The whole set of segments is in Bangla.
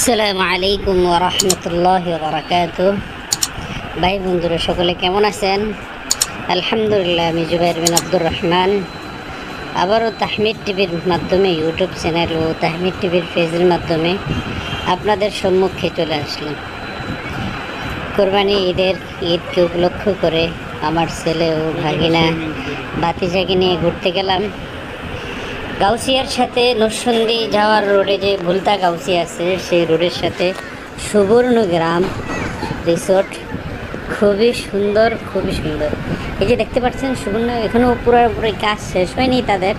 আসসালামু আলাইকুম ওরহমতুল্লাহ বারাকাত। ভাই বন্ধুরা, সকলে কেমন আছেন? আলহামদুলিল্লাহ, আমি জুবাইর বিন আব্দুর রহমান। আবারও তাহমিদ টিভির মাধ্যমে, ইউটিউব চ্যানেল ও তাহমিদ টিভির পেজের মাধ্যমে আপনাদের সম্মুখে চলে আসলাম। কোরবানি ঈদের ঈদকে উপলক্ষ করে আমার ছেলে ও ভাগিনা বাতিজাকে নিয়ে ঘুরতে গেলাম। গাউসিয়ার সাথে নরসন্দি যাওয়ার রোডে যে ভুলতা গাউসি আছে, সেই রোডের সাথে সুবর্ণ গ্রাম রিসোর্ট খুবই সুন্দর খুবই সুন্দর। এই যে দেখতে পাচ্ছেন, সুবর্ণ এখনও পুরোপুরি কাজ শেষ হয়নি তাদের।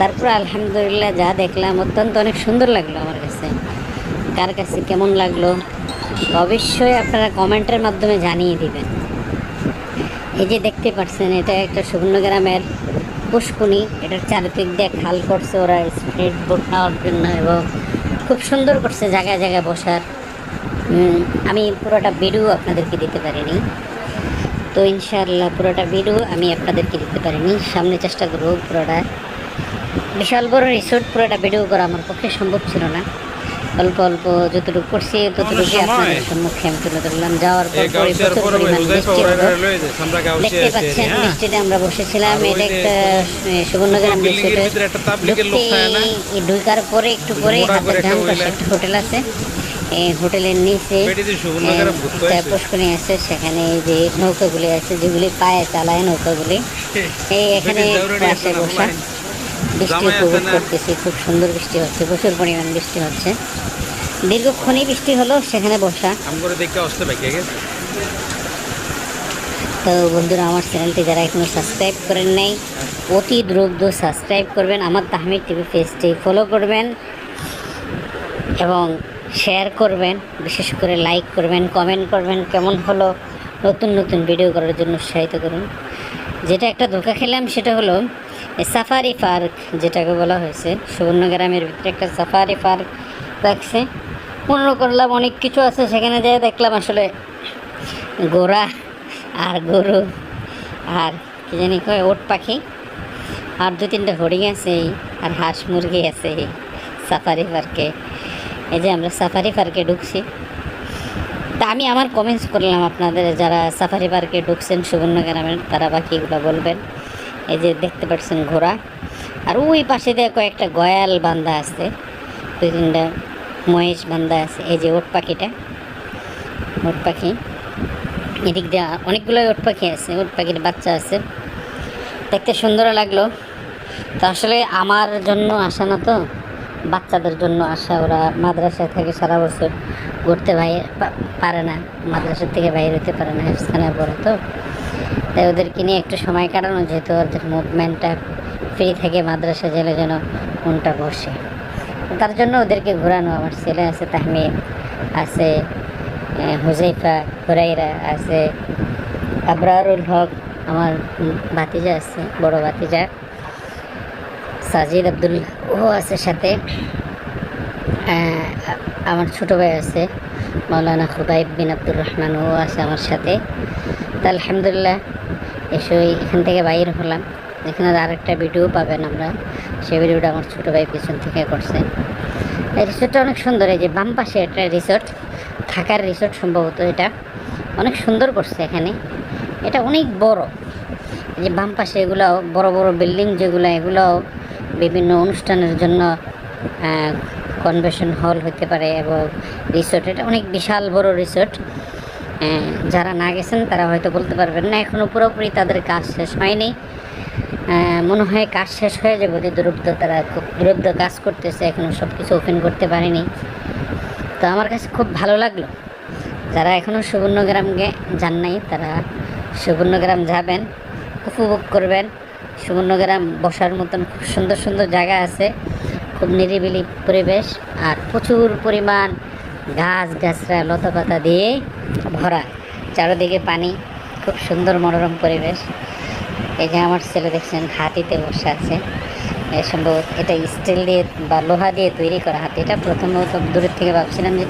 তারপর আলহামদুলিল্লাহ যা দেখলাম, অত্যন্ত অনেক সুন্দর লাগল আমার কাছে। কার কাছে কেমন লাগল? অবশ্যই আপনারা কমেন্টের মাধ্যমে জানিয়ে দিবেন। এই যে দেখতে পাচ্ছেন, এটা একটা সুবর্ণ গ্রামের পুষ্কুনি এটার চারিদিক দিয়ে খাল করছে ওরা, স্পিড বোট নেওয়ার জন্য এবং খুব সুন্দর করছে জায়গায় জায়গায় বসার। আমি পুরোটা ভিডিও আপনাদেরকে দিতে পারিনি। তো ইনশাআল্লাহ পুরোটা ভিডিও আমি আপনাদেরকে দিতে পারিনি। সামনে চেষ্টা করব পুরোটা। বিশাল বড় রিসোর্ট পুরোটা ভিডিও করা আমার পক্ষে সম্ভব ছিল না। অল্প অল্প যতটুকু করছি ততটুকু আপনাদের সম্মুখে আমি তুলে ধরলাম। যাওয়ার পর প্রচুর পরিমাণ বৃষ্টি দেখতে পাচ্ছেন হ্যাঁ। বৃষ্টিতে আমরা বসেছিলাম এটা একটা সুবর্ণগ্রাম না? ঢুকার পরে একটু পরে হাতের একটা ডান পাশে একটা হোটেল আছে। এই হোটেলের নিচে পুষ্করণী আছে সেখানে এই যে নৌকাগুলি আছে যেগুলি পায়ে চালায় নৌকাগুলি। এই এখানে বসা। বৃষ্টি উপভোগ করতেছি খুব সুন্দর বৃষ্টি হচ্ছে প্রচুর পরিমাণ বৃষ্টি হচ্ছে। দীর্ঘক্ষণই বৃষ্টি হলো সেখানে বসা। তো বন্ধুরা আমার চ্যানেলটি যারা এখনও সাবস্ক্রাইব করেন নাই অতি দ্রুত সাবস্ক্রাইব করবেন আমার তাহমিদ টিভি পেজটি ফলো করবেন এবং শেয়ার করবেন বিশেষ করে লাইক করবেন কমেন্ট করবেন কেমন হলো নতুন নতুন ভিডিও করার জন্য উৎসাহিত করুন। যেটা একটা ধোকা খেলাম সেটা হলো সাফারি পার্ক যেটাকে বলা হয়েছে, সুবর্ণগ্রামের ভিতরে একটা সাফারি পার্ক রাখছে মনে করলাম, অনেক কিছু আছে, সেখানে যেয়ে দেখলাম আসলে গোড়া আর গরু আর কি জানি কয়, ওট পাখি। আর দু তিনটা হরিণ আছে আর হাঁস মুরগি আছে সাফারি পার্কে। এই যে আমরা সাফারি পার্কে ঢুকছি। তা আমি আমার কমেন্টস করলাম আপনাদের, যারা সাফারি পার্কে ঢুকছেন সুবর্ণগ্রামের, তারা বাকিগুলো বলবেন। এই যে দেখতে পাচ্ছেন ঘোড়া। আর ওই পাশে দিয়ে কয়েকটা গয়াল বান্ধা আছে। দুই তিনটা মহেশ বান্ধা আছে, এই যে ওট পাখিটা। ওট পাখি। এদিক দিয়ে অনেকগুলো ওট পাখি আছে, ওট পাখির বাচ্চা আছে। দেখতে সুন্দর লাগল। তো আসলে আমার জন্য আসা না তো। বাচ্চাদের জন্য আসা, ওরা মাদ্রাসায় থাকে সারা বছর। ঘুরতে বাইরে পারে না। মাদ্রাসার থেকে বাইরে হতে পারে না স্থানে পড়ে তো। তাই ওদেরকে নিয়ে একটু সময় কাটানো, যেহেতু ওদের মুভমেন্টটা ফ্রি থাকে, মাদ্রাসা জেলে যেন মনটা বসে। তার জন্য ওদেরকে ঘোরানো, আমার ছেলে আছে তাহমিদ, আছে হুজাইফা, হুরাইরা, আছে, আবরারুল হক, আমার ভাতিজা আছে, বড় ভাতিজা, সাজিদ আব্দুল, ও আছে সাথে আমার ছোটো ভাই আছে মৌলানা খুবাইব বিন আব্দুর রহমান, ও আছে আমার সাথে। তা আলহামদুলিল্লাহ এসে এখান থেকে বাইর হলাম। এখানে আরেকটা ভিডিও পাবেন আমরা। সেই ভিডিওটা আমার ছোটো ভাই পিছন থেকে করছে। এই রিসোর্টটা অনেক সুন্দর। এই যে বাম পাশে একটা রিসোর্ট থাকার রিসোর্ট সম্ভবত এটা। অনেক সুন্দর করছে এখানে। এটা অনেক বড়। এই যে বাম পাশে এগুলো বড় বড় বিল্ডিং যেগুলো এগুলো বিভিন্ন অনুষ্ঠানের জন্য কনভেনশন হল হতে পারে এবং রিসোর্ট এটা অনেক বিশাল বড় রিসোর্ট যারা না গেছেন, তারা হয়তো বলতে পারবেন না। এখনও পুরোপুরি তাদের কাজ শেষ হয়নি। মনে হয় কাজ শেষ হয়ে যাবে অতি দ্রুত তারা খুব দ্রুত কাজ করতেছে। এখনও সব কিছু ওপেন করতে পারেনি। তো আমার কাছে খুব ভালো লাগল। যারা এখনও সুবর্ণগ্রামকে যান নাই, তারা সুবর্ণগ্রাম যাবেন, উপভোগ করবেন। সুবর্ণগ্রাম বসার মতন খুব সুন্দর সুন্দর জায়গা আছে। খুব নিরিবিলি পরিবেশ আর প্রচুর পরিমাণ গাছ গাছরা লতা পাতা দিয়ে ভরা, চারিদিকে পানি, খুব সুন্দর মনোরম পরিবেশ। এই যে আমার ছেলে দেখছেন, হাতিতে বসে আছে। সম্ভবত এটা স্টিল দিয়ে বা লোহা দিয়ে তৈরি করা হাতি। এটা প্রথমত দূরের থেকে ভাবছিলাম যে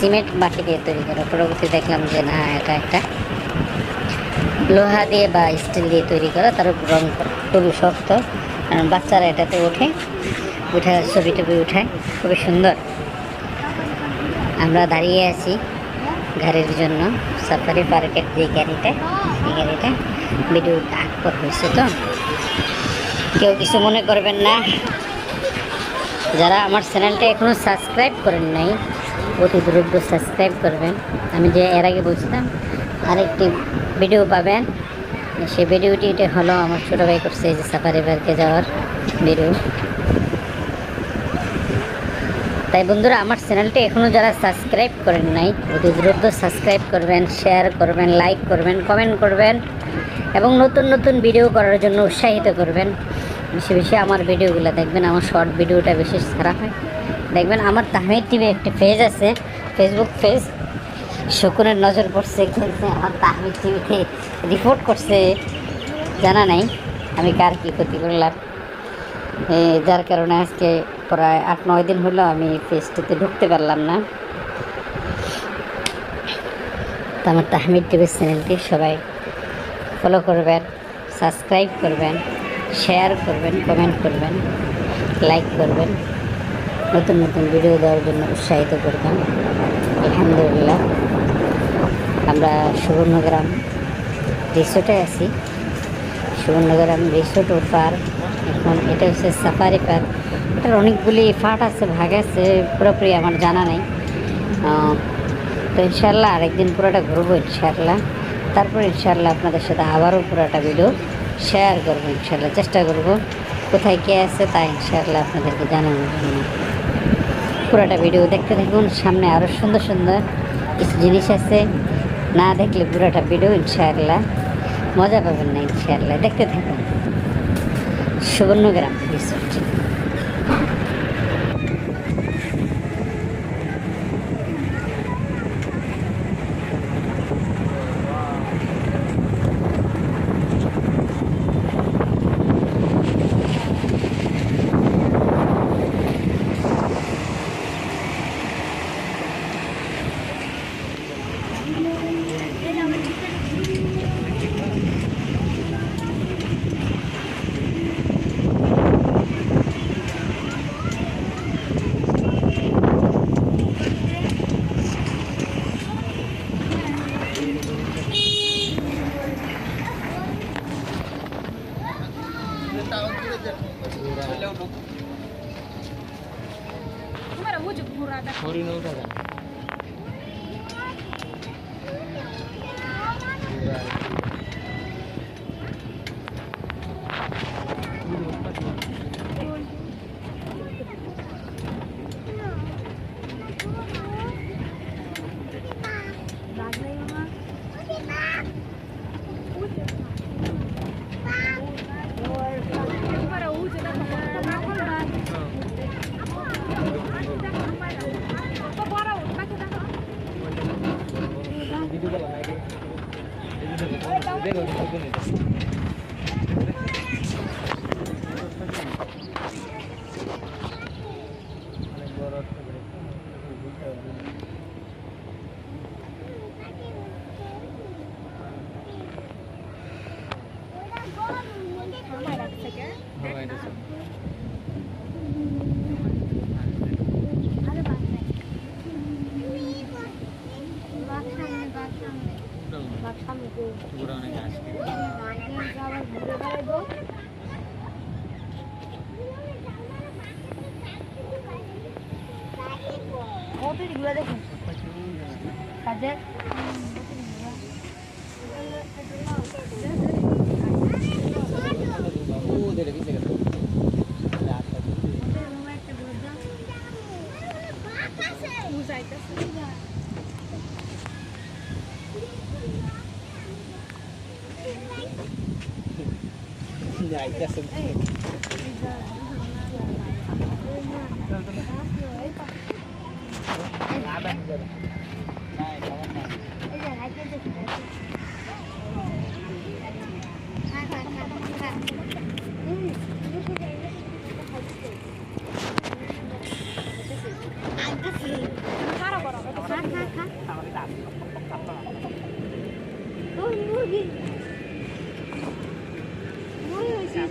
সিমেন্ট মাটি দিয়ে তৈরি করা। পরবর্তী দেখলাম যে না, এটা একটা লোহা দিয়ে বা স্টিল দিয়ে তৈরি করা। তার রং খুবই শক্ত। কারণ বাচ্চারা এটাতে ওঠে, উঠে, ছবি টবি উঠায়। খুবই সুন্দর। আমরা দাঁড়িয়ে আছি। গাড়ির জন্য সাফারি পার্কের যে গাড়িটা এই গাড়িটা ভিডিও আকবর হয়েছে তো। কেউ কিছু মনে করবেন না। যারা আমার চ্যানেলটা এখনও সাবস্ক্রাইব করেন নাই অতি দ্রুত সাবস্ক্রাইব করবেন। আমি যে এর আগে বলছিলাম, আরেকটি ভিডিও পাবেন। সেই ভিডিওটি হলো আমার ছোটো ভাই করছে যে সাফারি পার্কে যাওয়ার ভিডিও তাই বন্ধুরা, আমার চ্যানেলটা এখনও যারা সাবস্ক্রাইব করেন নাই, অতি দ্রুত সাবস্ক্রাইব করবেন শেয়ার করবেন লাইক করবেন কমেন্ট করবেন, এবং নতুন নতুন ভিডিও করার জন্য উৎসাহিত করবেন। বেশি বেশি আমার ভিডিওগুলো দেখবেন, আমার শর্ট ভিডিওটা বেশি ছাড়া হয়। দেখবেন আমার তাহমিদ টিভি একটা পেজ আছে ফেসবুক পেজ শকুনের নজর পড়ছে, খেলছে, আমার তাহমিদ টিভিতে রিপোর্ট করছে। জানা নাই আমি কার কী ক্ষতি করলাম। যার কারণে আজকে প্রায় আট, নয় দিন হলো আমি পেজটিতে ঢুকতে পারলাম না। তো আমার তাহমিদ টিভি চ্যানেলটি সবাই ফলো করবেন সাবস্ক্রাইব করবেন শেয়ার করবেন কমেন্ট করবেন লাইক করবেন। নতুন নতুন ভিডিও দেওয়ার জন্য উৎসাহিত করবেন। আলহামদুলিল্লাহ। আমরা সুবর্ণগ্রাম রিসোর্টে আছি। সুবর্ণগ্রাম রিসোর্ট ও পার্ক এখন এটা হচ্ছে সাফারি পার্ক এটার অনেকগুলি ফাট আছে, ভাগ আছে, পুরোপুরি আমার জানা নেই। তো ইনশাল্লাহ আরেকদিন পুরোটা ঘুরবো ইনশাল্লাহ তারপর ইনশাল্লাহ আপনাদের সাথে আবারও পুরোটা ভিডিও শেয়ার করব ইনশাল্লাহ চেষ্টা করব কোথায় কে আছে তা ইনশাল্লাহ আপনাদেরকে জানানোর জন্য। পুরোটা ভিডিও দেখতে থাকুন, সামনে আরও সুন্দর সুন্দর কিছু জিনিস আছে। না দেখলে পুরোটা ভিডিও ইনশাআল্লাহ মজা পাবেন না ইনশাআল্লাহ। দেখতে থাকুন। সুবর্ণগ্রাম রিসোর্ট। ছোট ঘুরে বাচ্চারা এরা সত্য বড় মেয়ে হ্যাঁ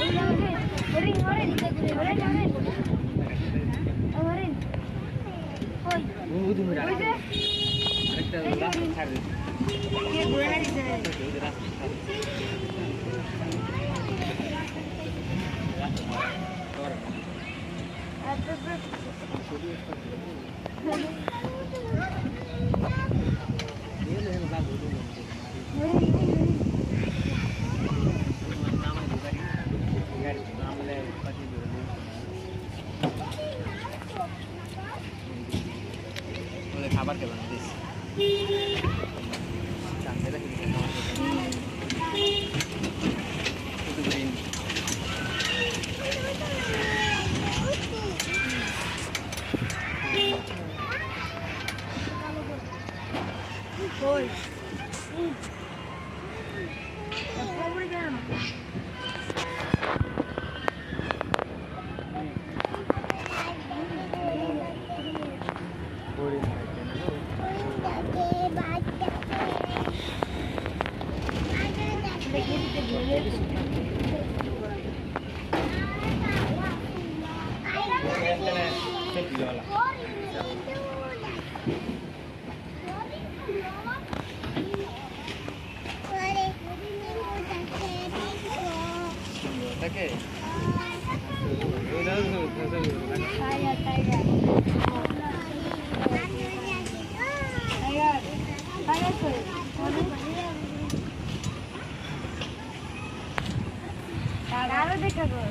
যে কে তাকে Tiger, tiger. Tiger. Tiger koi. Tiger দেখা গো